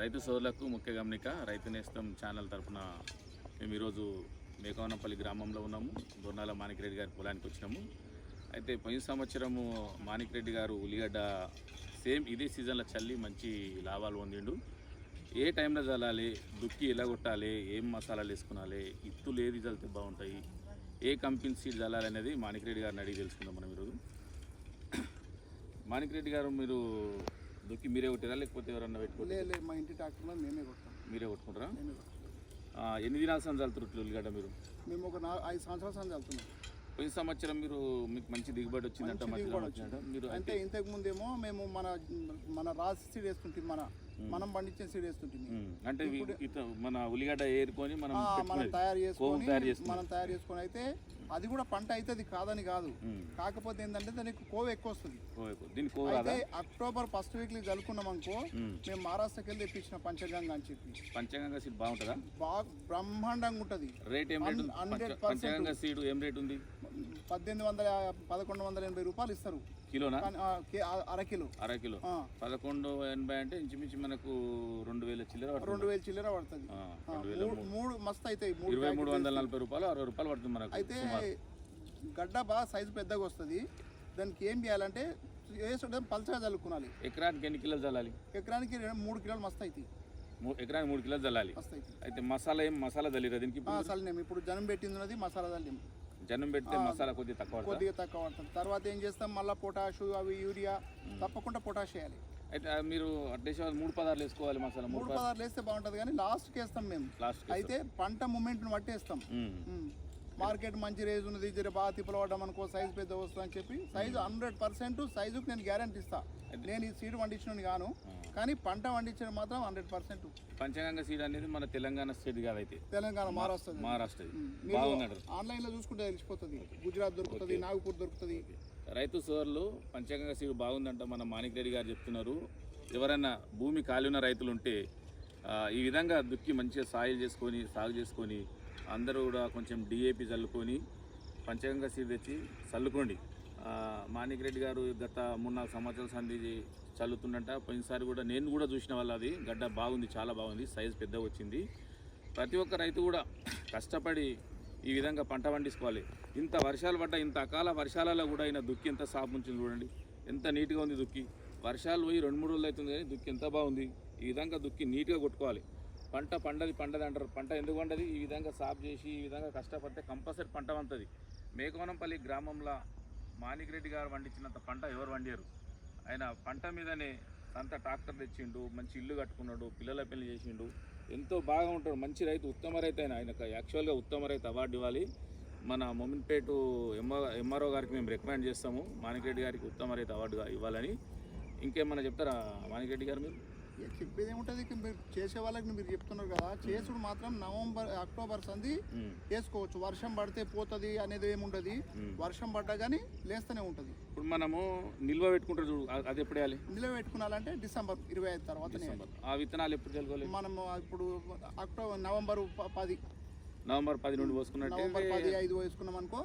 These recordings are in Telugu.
రైతు సోదరులకు ముఖ్య గమనిక రైతు నేస్తం ఛానల్ తరపున మేము ఈరోజు మేకవనంపల్లి గ్రామంలో ఉన్నాము. దొర్నాల మాణిక్రెడ్డి గారి పొలానికి వచ్చినాము. అయితే పోయిన సంవత్సరము మాణిక్రెడ్డి గారు ఉల్లిగడ్డ సేమ్ ఇదే సీజన్లో చల్లి మంచి లాభాలు పొందిండు. ఏ టైంలో చల్లాలి దుక్కి ఎలా కొట్టాలి ఏం మసాలాలు వేసుకునాలి ఇత్తులు ఏది చల్లితే బాగుంటాయి ఏ కంపెనీ సీడ్ చల్లాలి అనేది మాణిక్రెడ్డి గారిని అడిగి తెలుసుకుందాం మనం ఈరోజు. మాణిక్రెడ్డి గారు మీరు దుక్కి మీరే కొట్టారా లేకపోతే ఎవరన్నా లే మా ఇంటి ట్రాక్టర్లో మేమే కొడతాం. మీరే కొట్టుకుంటారా? మేమే ఎన్ని దినాల చల్లుతున్నారు ఉల్లిగడ్డ మీరు? మేము ఒక నా ఐదు సంవత్సరాల సంది వెళ్తున్నాం పోయిన సంవత్సరం మీరు మీకు మంచి దిగుబడి వచ్చిందంట మీరు అంటే ఇంతకు ముందేమో మేము మన మన రాసి సీడ్ వేస్తుంటాం మన మనం పండించిన సీడ్ వేస్తుంటుంది అంటే మన ఉల్లిగడ్డ ఏరుకొని మనం మనం. తయారు చేసుకొని. మనం తయారు చేసుకొని అయితే అది కూడా పంట అవుతుంది కాదని కాదు. కాకపోతే ఏంటంటే దానికి కోవ ఎక్కువ వస్తుంది. అయితే అక్టోబర్ ఫస్ట్ వీక్ చల్లుకున్నాం అనుకో మేము. మహారాష్ట్రకి వెళ్ళి తెప్పించిన పంచగంగ అని చెప్పి. పంచగంగా సీడ్ బాగుంటుందా? బాగా బ్రహ్మాండంగా ఉంటుంది. రేట్ ఏం రేట్ పంచగంగా సీడ్ ఏం రేట్ ఉంది? పద్దెనిమిది వందల పదకొండు వందల ఎనభై రూపాయలు ఇస్తారు. కిలోనా? అరకిలో అర కిలో. ఆ, పదకొండు ఎనభై అంటే ఇంచుమించు మనకు రెండు వేల చిల్లర. రెండు వేలు చిల్లర పడుతుంది. మూడు మస్తు అవుతాయి మూడు ఇరవై మూడు వందల నలభై రూపాయలు అరవై రూపాయలు పడుతుంది మనకు అయితే. గడ్డ బాగా సైజు పెద్దగా వస్తుంది. దానికి ఏం చేయాలంటే వేసుకుంటే పలచగా చల్లుకోవాలి ఎకరానికి ఎన్ని కిలోలు చల్లాలి? ఎకరానికి మూడు కిలోలు మస్తు అవుతాయి ఎకరానికి మూడు కిలోలు చల్లాలి. అయితే మసాలా ఏం మసాలా చల్లిరా దీనికి చల్లినాం ఇప్పుడు జనం పెట్టింది మసాలా చల్లినాం జనం పెడితే మసాలా కొద్దిగా తక్కువ కొద్దిగా తక్కువ పడుతుంది. తర్వాత ఏం చేస్తాం? మళ్ళీ పొటాషు అవి యూరియా తప్పకుండా పొటాష్ వేయాలి అయితే మీరు అట్లేసే మూడు పదార్లు వేసుకోవాలి మసాలా మూడు పదార్థాలు. వేస్తే బాగుంటుంది కానీ లాస్ట్కి వేస్తాం మేము. లాస్ట్ అయితే పంట మూమెంట్ని బట్టి వేస్తాం. మార్కెట్ మంచి రేజ్ ఉన్నది జర బాగా తిప్పలపడ్డం అనుకో సైజు పెద్ద వస్తుంది అని చెప్పి సైజు హండ్రెడ్ పర్సెంట్ సైజుకి నేను గ్యారంటీ ఇస్తా. నేను ఈ సీడ్ పండించిన గాను కానీ పంట పండించడం మాత్రం హండ్రెడ్ పర్సెంట్ పంచగంగ సీడ్ అనేది మన తెలంగాణ స్టేట్ కాదైతే. తెలంగాణ మహారాష్ట్ర మహారాష్ట్ర బాగున్నాడు. ఆన్లైన్లో చూసుకుంటే తెలిసిపోతుంది. గుజరాత్ దొరుకుతుంది నాగపూర్ దొరుకుతుంది. రైతు సోదరులు పంచగంగ సీడ్ బాగుందంట మన మాణిక్ రెడ్డి గారు చెప్తున్నారు. ఎవరైనా భూమి ఖాళీ ఉన్న రైతులు ఉంటే ఈ విధంగా దుక్కి మంచిగా సాయిల్ చేసుకొని సాగు చేసుకొని అందరూ కూడా కొంచెం డిఏపి చల్లుకొని పంచగంగా సీడ్ తెచ్చి చల్లుకోండి. మాణిక్ రెడ్డి గారు గత మూడు నాలుగు సంవత్సరాల సంధి చల్లుతుండంట. పోయినసారి కూడా నేను కూడా చూసిన వాళ్ళ అది గడ్డ బాగుంది చాలా బాగుంది సైజ్ పెద్ద వచ్చింది. ప్రతి ఒక్క రైతు కూడా కష్టపడి ఈ విధంగా పంట పండించుకోవాలి. ఇంత వర్షాలు పడ్డ ఇంత అకాల వర్షాలలో కూడా అయిన దుక్కి ఎంత సాపు చూడండి. ఎంత నీట్గా ఉంది దుక్కి. వర్షాలు పోయి రెండు మూడు రోజులు అవుతుంది కానీ దుక్కి ఎంత బాగుంది. ఈ విధంగా దుక్కి నీట్గా కొట్టుకోవాలి. పంట పండది పండది అంటారు. పంట ఎందుకు పండది? ఈ విధంగా సాపు చేసి ఈ విధంగా కష్టపడితే కంపల్సరీ పంట వంతది మేకోనంపల్లి గ్రామంలో మాణిక్ రెడ్డి గారు పండించినంత పంట ఎవరు వండారు ఆయన పంట మీదనే అంత ట్రాక్టర్ తెచ్చిండు మంచి ఇల్లు కట్టుకున్నాడు పిల్లల పెళ్ళి చేసిండు. ఎంతో బాగా ఉంటాడు. మంచి రైతు ఉత్తమ రైతు ఆయన. ఆయనకు యాక్చువల్గా ఉత్తమ రైతు అవార్డు ఇవ్వాలి. మన మొమిన్పేటు ఎంఆర్ ఎంఆర్ఓ గారికి మేము రికమెండ్ చేస్తాము. మాణిక్రెడ్డి గారికి ఉత్తమ రైతు అవార్డుగా ఇవ్వాలని. ఇంకేమన్నా చెప్తారా మాణిక్రెడ్డి గారు మీరు? చెప్పేది ఏముంటుంది? మీరు చేసే వాళ్ళకి మీరు చెప్తున్నారు కదా చేసుడు మాత్రం నవంబర్ అక్టోబర్ సంది వేసుకోవచ్చు. వర్షం పడితే పోతుంది అనేది ఏముంటది. వర్షం పడ్డా కానీ లేస్తూనే ఉంటుంది. ఇప్పుడు మనము నిల్వ పెట్టుకుంటారు చూడు అది ఎప్పుడు వేయాలి? నిల్వ పెట్టుకున్నాలంటే డిసెంబర్ ఇరవై ఐదు తర్వాత ఆ విత్తనాలు ఎప్పుడు చల్లుకోవాలి మనం ఇప్పుడు అక్టోబర్ నవంబర్ పది. నవంబర్ పది నుండి పోసుకున్నట్టే నవంబర్ పది ఐదు వేసుకున్నాం అనుకో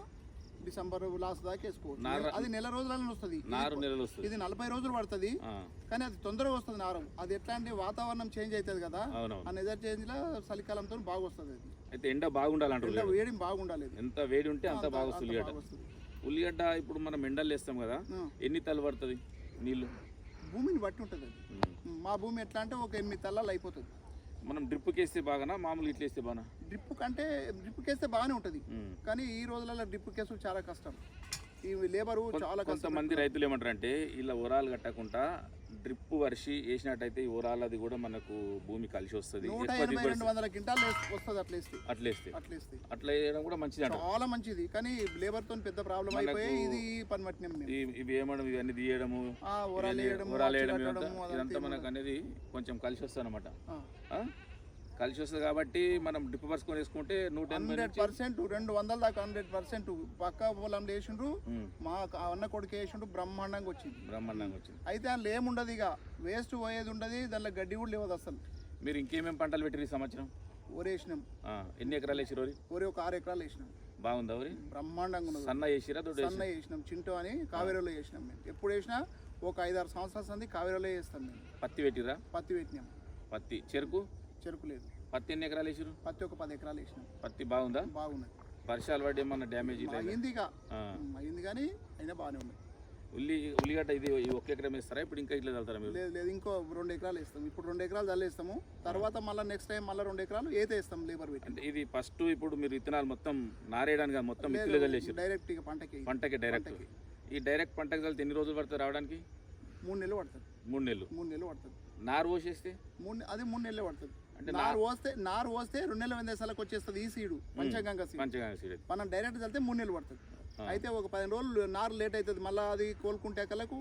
డిసెంబర్ లాస్ట్ దాకా వేసుకోవచ్చు. అది నెల రోజులలో వస్తుంది. నారు నెలలు వస్తుంది. ఇది నలభై రోజులు పడుతుంది. కానీ అది తొందరగా వస్తుంది నారం. అది ఎట్లా అంటే వాతావరణం చేంజ్ అవుతుంది కదా ఆ నెజర్ చేంజ్లో చలికాలంతో బాగా వస్తుంది అది. అయితే ఎండ బాగుండాలంటారు ఎండ వేడి బాగుండాలి. ఎంత వేడి ఉంటే అంత బాగా వస్తుంది ఉల్లిగడ్డ. ఇప్పుడు మనం ఎండలు వేస్తాం కదా. ఎన్ని తల్లు పడుతుంది నీళ్ళు? భూమిని బట్టి ఉంటుంది అది. మా భూమి ఎట్లా అంటే ఒక ఎనిమిది తల్లాలు అయిపోతుంది. మనం డ్రిప్కి వేస్తే బాగానా? మామూలు ఇట్లా వేస్తే బాగా డ్రిప్ కంటే డ్రిప్ కేస్తే బాగానే ఉంటుంది. కానీ ఈ రోజులలో డ్రిప్ కేసు చాలా కష్టం. ఈ లేబరు చాలా కొంతమంది రైతులు ఏమంటారు అంటే ఇలా ఓరాలు కట్టకుండా డ్రిప్ వర్షి వేసినట్టయితే ఈ ఓరాలది కూడా మనకు భూమి కలిసి వస్తుంది. రెండు వందల క్వింటాల్ వస్తుంది అట్లా వేస్తే అట్లా వేస్తే అట్లా వేయడం కూడా మంచిది చాలా మంచిది. కానీ లేబర్తో పెద్ద ప్రాబ్లం అయిపోయి ఇది పని పట్టినాం ఇవి ఏమడం ఇవన్నీ తీయడము అచ్చు వేయడం ఇదంతా- మనకు అనేది కొంచెం కలిసి వస్తుంది అనమాట. కలిసి వస్తుంది కాబట్టి మనం డ్రిప్ పరుచుకొని వేసుకుంటే నూట హండ్రెడ్ పర్సెంట్ రెండు వందల దాకా హండ్రెడ్ పర్సెంట్. పక్క పొలంలో వేసిండ్రు మా అన్న కొడుకు వేసిండ్రు బ్రహ్మాండంగా వచ్చింది. బ్రహ్మాండంగా వచ్చింది. అయితే అందులో ఏముండదు ఇక. వేస్ట్ పోయేది ఉండదు దానిలో గడ్డి కూడా లేవదు అసలు. మీరు ఇంకేమేమి పంటలు పెట్టారు ఈ సంవత్సరం? ఒరేసినాం ఆ, ఎన్ని ఎకరాలు వేసిరు ఒరే ఒక ఆరు ఎకరాలు వేసినాం. బాగుందా వరి? బ్రహ్మాండంగా సన్న వేసిరా దొడ్డు సన్న వేసినాం చింటూ అని కావేరీలో వేసినాం మేము. ఎప్పుడు వేసినా ఒక ఐదారు సంవత్సరాల సంది కావేరీలో వేస్తాం మేము. పత్తి పెట్టిరా పత్తి పెట్టినాం. పత్తి చెరుకు? చెరుకు లేదు. పత్తి ఎన్ని ఎకరాలు వేసారు పత్తి ఒక పది ఎకరాలు వేసినాం. పత్తి బాగుందా? బాగున్నది. వర్షాలు పడి ఏమన్నా డ్యామేజ్ అయింది? అయింది కానీ అయినా బాగానే ఉంది. ఉల్లి ఉల్లిగడ్డ ఇది ఈ ఒక్క ఎకరం వేస్తారా? ఇప్పుడు ఇంకా ఇట్లా చల్లుతారా మీరు? లేదు లేదు ఇంకో రెండు ఎకరాలు వేస్తాం. ఇప్పుడు రెండు ఎకరాలు చల్లేస్తాము తర్వాత మళ్ళీ నెక్స్ట్ టైం మళ్ళీ రెండు ఎకరాలు ఏతే వేస్తాం లేబర్ పెట్టి అంటే ఇది ఫస్ట్ ఇప్పుడు మీరు విత్తనాలు మొత్తం నారేయడానికి మొత్తం చల్లేసారు డైరెక్ట్ ఇక పంటకి పంటకి డైరెక్ట్. ఈ డైరెక్ట్ పంటకి చల్లితే ఎన్ని రోజులు పడుతుంది రావడానికి? మూడు నెలలు పడుతుంది. మూడు నెలలు. మూడు నెలలు పడుతుంది. నారు పోసేస్తే? మూడు అది మూడు నెలలు పడుతుంది. అంటే నారు పోస్తే నారు పోస్తే రెండు నెలల వందేసాలకు వచ్చేస్తుంది ఈ సీడు పంచగంగ సీడ్. మంచిగా సీడ్. మనం డైరెక్ట్ చల్లితే మూడు నెలలు పడుతుంది. అయితే ఒక పదిహేను రోజులు నారు లేట్ అవుతుంది మళ్ళీ అది కోలుకుంటే కలకు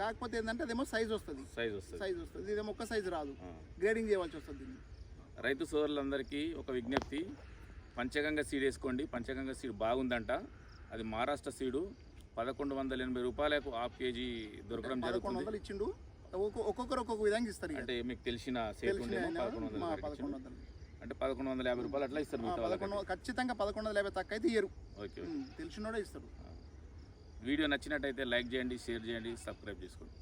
కాకపోతే ఏంటంటే అదేమో సైజ్ వస్తుంది. సైజ్ వస్తుంది. సైజ్ వస్తుంది. ఇదేమో ఒక్క సైజు రాదు. గ్రేడింగ్ చేయవలసి వస్తుంది రైతు సోదరులందరికీ ఒక విజ్ఞప్తి. పంచగంగ సీడ్ వేసుకోండి. పంచగంగ సీడ్ బాగుందంట. అది మహారాష్ట్ర సీడు. పదకొండు వందల ఎనభై రూపాయలకు హాఫ్ కేజీ దొరకడం జరుగుతుంది. ఇచ్చిండు. ఒక్కొక్కరు ఒక్కొక్క విధంగా ఇస్తారు. అంటే మీకు తెలిసిన పదకొండు వందల అంటే పదకొండు వందల యాభై రూపాయలు అట్లా ఇస్తారు పదకొండు ఖచ్చితంగా పదకొండు వందల యాభై తక్కువ అయితే ఇయ్యరు. ఓకే తెలిసినోడే ఇస్తారు. వీడియో నచ్చినట్టయితే లైక్ చేయండి షేర్ చేయండి సబ్స్క్రైబ్ చేసుకోండి.